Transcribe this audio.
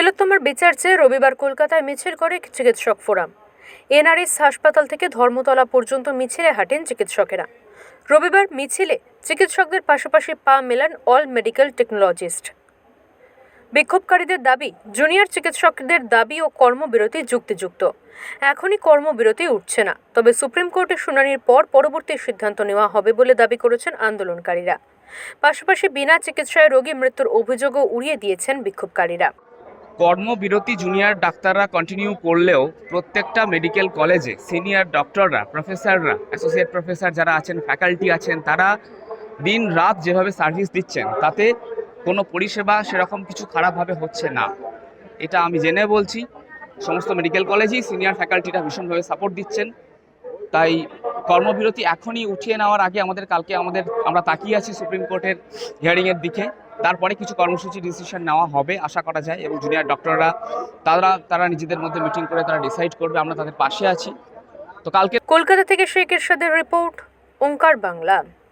তিলোত্তমার বিচার চেয়ে রবিবার কলকাতায় মিছিল করে চিকিৎসক ফোরাম। এনআরএস হাসপাতাল থেকে ধর্মতলা পর্যন্ত মিছিলে হাঁটেন চিকিৎসকেরা। রবিবার মিছিলে চিকিৎসকদের পাশাপাশি পা মেলান অল মেডিকেল টেকনোলজিস্ট। বিক্ষোভকারীদের দাবি, জুনিয়র চিকিৎসকদের দাবি ও কর্মবিরতি যুক্তিযুক্ত। এখনই কর্মবিরতি উঠছে না, তবে সুপ্রিম কোর্টের শুনানির পর পরবর্তী সিদ্ধান্ত নেওয়া হবে বলে দাবি করেছেন আন্দোলনকারীরা। পাশাপাশি বিনা চিকিৎসায় রোগী মৃত্যুর অভিযোগও উড়িয়ে দিয়েছেন বিক্ষোভকারীরা। কর্মবিরতি জুনিয়র ডাক্তাররা কন্টিনিউ করলেও প্রত্যেকটা মেডিকেল কলেজে সিনিয়র ডক্টররা প্রফেসররা অ্যাসোসিয়েট প্রফেসর যারা আছেন ফ্যাকাল্টি আছেন, তারা দিন রাত যেভাবে সার্ভিস দিচ্ছেন, তাতে কোনো পরিষেবা সেরকম কিছু খারাপভাবে হচ্ছে না। এটা আমি জেনে বলছি। সমস্ত মেডিকেল কলেজেই সিনিয়র ফ্যাকাল্টিরা ভীষণভাবে সাপোর্ট দিচ্ছেন। তাই কর্মবিরতি এখনই উঠিয়ে নেওয়ার আগে আমাদের কালকে আমাদের, আমরা তাকিয়ে আছি সুপ্রিম কোর্টের হিয়ারিংয়ের দিকে। তারপরে কিছু কর্মসূচি ডিসিশন নেওয়া হবে, আশা করা যায়। এবং জুনিয়র ডক্টররা তারা তারা নিজেদের মধ্যে মিটিং করে, তারা ডিসাইড করবে। আমরা তাদের পাশে আছি। তো কালকে কলকাতা থেকে শেখ এরশাদের রিপোর্ট ওঙ্কার বাংলা।